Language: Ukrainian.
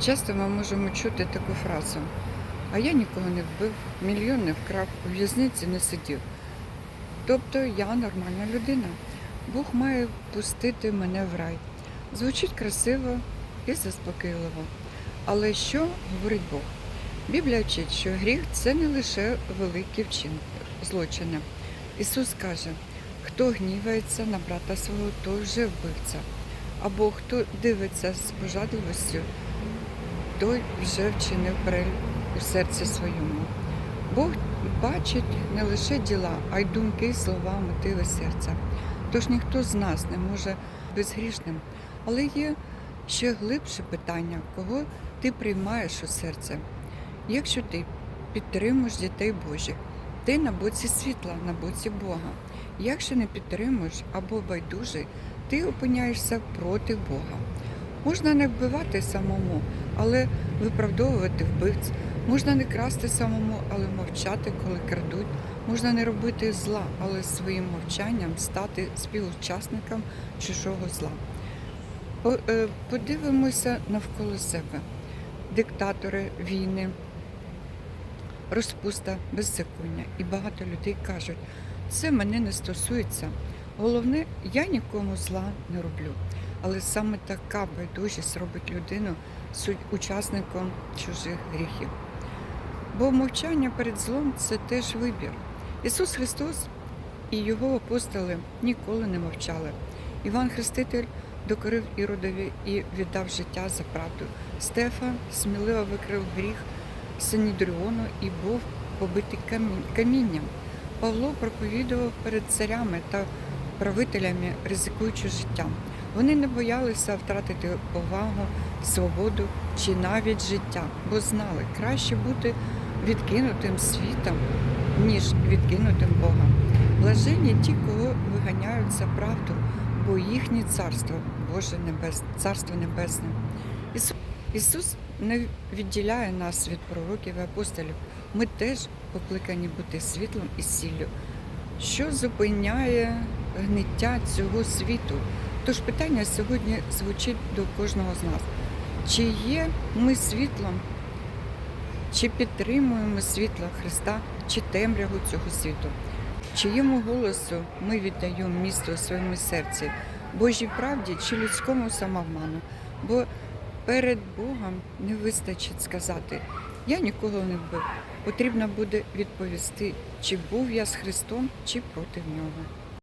Часто ми можемо чути таку фразу: а я нікого не вбив, мільйон не вкрав, у в'язниці не сидів. Тобто я нормальна людина. Бог має пустити мене в рай. Звучить красиво і заспокійливо. Але що говорить Бог? Біблія вчить, що гріх це не лише великі вчинки, злочини. Ісус каже, хто гнівається на брата свого, той вже вбивця. Або хто дивиться з пожадливостю, той вже вчинив перелік у серці своєму. Бог бачить не лише діла, а й думки, слова, мотиви серця. Тож ніхто з нас не може безгрішним. Але є ще глибше питання, кого ти приймаєш у серце. Якщо ти підтримуєш дітей Божих, ти на боці світла, на боці Бога. Якщо не підтримуєш або байдужий, ти опиняєшся проти Бога. Можна не вбивати самому, але виправдовувати вбивць. Можна не красти самому, але мовчати, коли крадуть. Можна не робити зла, але своїм мовчанням стати співучасником чужого зла. Е, Подивимося навколо себе. Диктатори, війни, розпуста, беззаконня. І багато людей кажуть, це мене не стосується. Головне, я нікому зла не роблю. Але саме така байдужість робить людину учасником чужих гріхів. Бо мовчання перед злом це теж вибір. Ісус Христос і його апостоли ніколи не мовчали. Іван Хреститель докорив Іродові і віддав життя за правду. Стефан сміливо викрив гріх Синідріону і був побитий камінням. Павло проповідував перед царями та правителями, ризикуючи життям. Вони не боялися втратити повагу, свободу чи навіть життя, бо знали, краще бути відкинутим світом, ніж відкинутим Богом. Блаженні ті, кого виганяють за правду, бо їхнє царство Боже Небес, Царство Небесне. Ісус не відділяє нас від пророків і апостолів. Ми теж покликані бути світлом і сіллю, що зупиняє гниття цього світу. Тож питання сьогодні звучить до кожного з нас. Чи є ми світлом, чи підтримуємо світло Христа, чи темряву цього світу? Чиєму голосу ми віддаємо місто у своєму серці, Божій правді чи людському самовману? Бо перед Богом не вистачить сказати Я нікого не вбив. Потрібно буде відповісти, чи був я з Христом, чи проти нього.